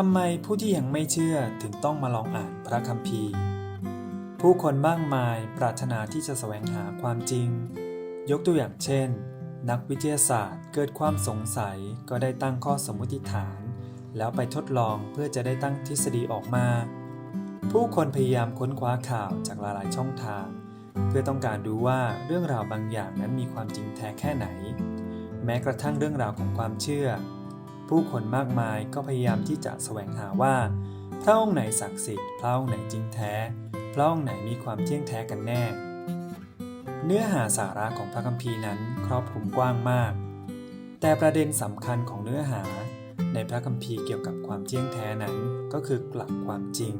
ทำไมผู้ที่ยังไม่เชื่อถึงต้องมาลองอ่านพระคัมภีร์ ผู้คนมากมายปรารถนาที่จะแสวงหาความจริง ยกตัวอย่างเช่น นักวิทยาศาสตร์เกิดความสงสัยก็ได้ตั้งข้อสมมติฐาน แล้วไปทดลองเพื่อจะได้ตั้งทฤษฎีออกมา ผู้คนพยายามค้นคว้าข่าวจากหลายๆช่องทาง เพื่อต้องการดูว่าเรื่องราวบางอย่างนั้นมีความจริงแท้แค่ไหน แม้กระทั่งเรื่องราวของความเชื่อ ผู้คนมากมายก็พยายามที่จะแสวงหาว่า พระองค์ไหนศักดิ์สิทธิ์พระองค์ไหนจริงแท้ พระองค์ไหนมีความเที่ยงแท้กันแน่ เนื้อหาสาระของพระคัมภีร์นั้นครอบคลุมกว้างมาก แต่ประเด็นสำคัญของเนื้อหา ในพระคัมภีร์เกี่ยวกับความเที่ยงแท้นั้นก็คือหลักความจริง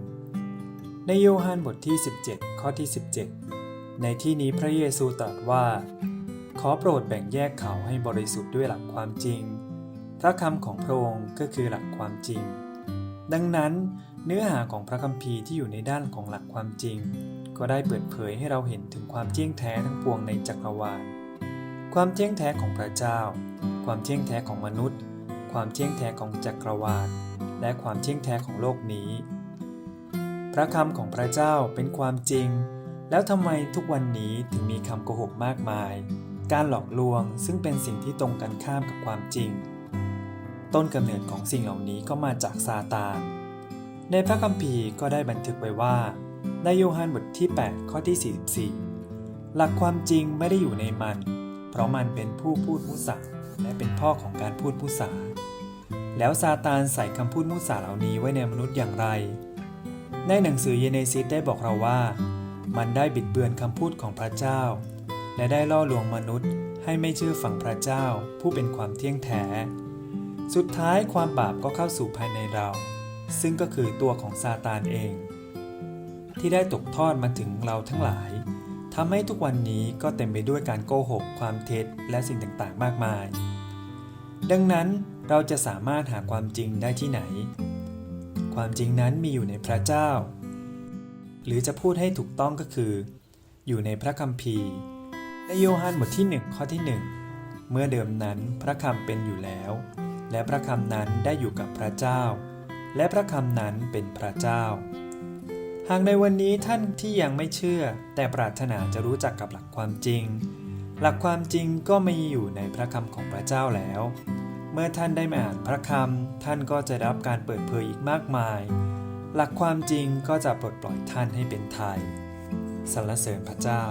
ในโยฮันบทที่ 17 ข้อที่ 17 ในที่นี้พระเยซูตรัสว่า ขอโปรดแบ่งแยกเขาให้บริสุทธิ์ด้วยหลักความจริง พระคำของพระองค์ก็คือหลักความจริง ดังนั้นเนื้อหาของพระคัมภีร์ที่อยู่ในด้านของหลักความจริง ก็ได้เปิดเผยให้เราเห็นถึงความเที่ยงแท้ทั้งปวงในจักรวาล ความเที่ยงแท้ของพระเจ้า ความเที่ยงแท้ของมนุษย์ ความเที่ยงแท้ของจักรวาล และความเที่ยงแท้ของโลกนี้ พระคำของพระเจ้าเป็นความจริง แล้วทำไมทุกวันนี้ถึงมีคำโกหกมากมาย การหลอกลวงซึ่งเป็นสิ่งที่ตรงกันข้ามกับความจริง ต้นกำเนิดของสิ่งเหล่านี้ก็มาจากซาตาน ในพระคัมภีร์ก็ได้บันทึกไว้ว่า ในโยฮันบทที่ 8 ข้อที่ 44 หลักความจริงไม่ได้อยู่ในมัน เพราะมันเป็นผู้พูดมุสาและเป็นพ่อของการพูดมุสาแล้วซาตานใส่คำพูดมุสาเหล่านี้ไว้ในมนุษย์อย่างไร ในหนังสือเยเนซิสได้บอกเราว่า มันได้บิดเบือนคำพูดของพระเจ้า และได้ล่อลวงมนุษย์ให้ไม่เชื่อฟังพระเจ้าผู้เป็นความเที่ยงแท้ สุดท้ายความบาปก็เข้าสู่ภายในเรา ซึ่งก็คือตัวของซาตานเอง ที่ได้ตกทอดมาถึงเราทั้งหลายทำให้ทุกวันนี้ก็เต็มไปด้วยการโกหก ความเท็จและสิ่งต่างๆ มากมาย ดังนั้นเราจะสามารถหาความจริงได้ที่ไหน ความจริงนั้นมีอยู่ในพระเจ้า หรือจะพูดให้ถูกต้องก็คือ อยู่ในพระคัมภีร์ในโยฮันบทที่ 1 ข้อที่ 1 เมื่อเดิมนั้นพระคำเป็นอยู่แล้ว และพระคำนั้นได้อยู่กับพระเจ้า และพระคำนั้นเป็นพระเจ้า หากในวันนี้ท่านที่ยังไม่เชื่อ แต่ปรารถนาจะรู้จักกับหลักความจริง หลักความจริงก็มีอยู่ในพระคำของพระเจ้าแล้ว เมื่อท่านได้มาอ่านพระคำท่านก็จะรับการเปิดเผยอีกมากมาย หลักความจริงก็จะปลดปล่อยท่านให้เป็นไทยสรรเสริญพระเจ้า